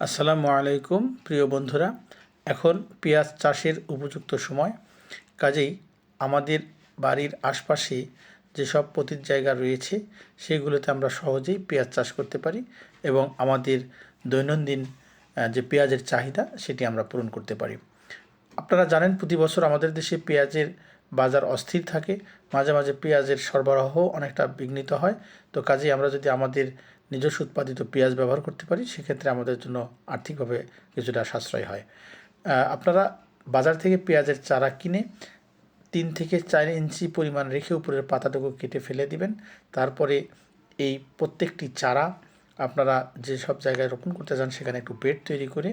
আসসালামু আলাইকুম, প্রিয় বন্ধুরা। এখন পেঁয়াজ চাষের উপযুক্ত সময়। কাজেই আমাদের বাড়ির আশপাশে যেসব পতিত জায়গা রয়েছে, সেগুলোতে আমরা সহজেই পেঁয়াজ চাষ করতে পারি এবং আমাদের দৈনন্দিন যে পেঁয়াজের চাহিদা, সেটি আমরা পূরণ করতে পারি। আপনারা জানেন, প্রতি বছর আমাদের দেশে পেঁয়াজের বাজার অস্থির থাকে, মাঝে মাঝে পেঁয়াজের সরবরাহ অনেকটা বিঘ্নিত হয়। তো কাজেই আমরা যদি আমাদের নিজস্ব উৎপাদিত পেঁয়াজ ব্যবহার করতে পারি, সেক্ষেত্রে আমাদের জন্য আর্থিকভাবে কিছুটা সাশ্রয় হয়। আপনারা বাজার থেকে পেঁয়াজের চারা কিনে তিন থেকে চার ইঞ্চি পরিমাণ রেখে উপরের পাতাটুকু কেটে ফেলে দিবেন। তারপরে এই প্রত্যেকটি চারা আপনারা যে সব জায়গায় রোপণ করতে চান, সেখানে একটু বেড তৈরি করে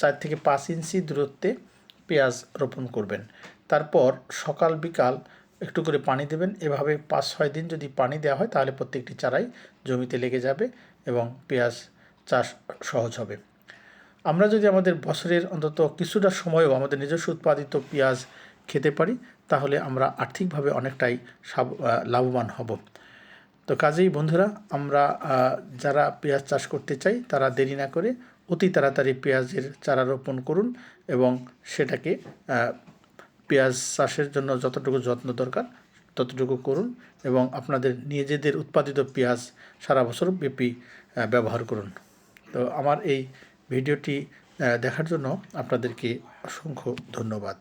চার থেকে পাঁচ ইঞ্চি দূরত্বে পেঁয়াজ রোপণ করবেন। তারপর সকাল বিকাল একটু করে পানি দেবেন। এভাবে পাঁচ ছয় দিন যদি পানি দেওয়া হয়, তাহলে প্রত্যেকটি চারাই জমিতে লেগে যাবে এবং পেঁয়াজ চাষ সহজ হবে। আমরা যদি আমাদের বছরের অন্তত কিছুটা সময়ও আমাদের নিজস্ব উৎপাদিত পেঁয়াজ খেতে পারি, তাহলে আমরা আর্থিকভাবে অনেকটাই লাভবান হব। তো কাজেই বন্ধুরা, আমরা যারা পেঁয়াজ চাষ করতে চাই, তারা দেরি না করে অতি তাড়াতাড়ি পেঁয়াজের চারা রোপণ করুন এবং সেটাকে পেঁয়াজ চাষের জন্য যতটুকু যত্ন দরকার, ততটুকু করুন এবং আপনাদের নিজেদের উৎপাদিত পেঁয়াজ সারা বছর ব্যাপী ব্যবহার করুন। তো আমার এই ভিডিওটি দেখার জন্য আপনাদেরকে অসংখ্য ধন্যবাদ।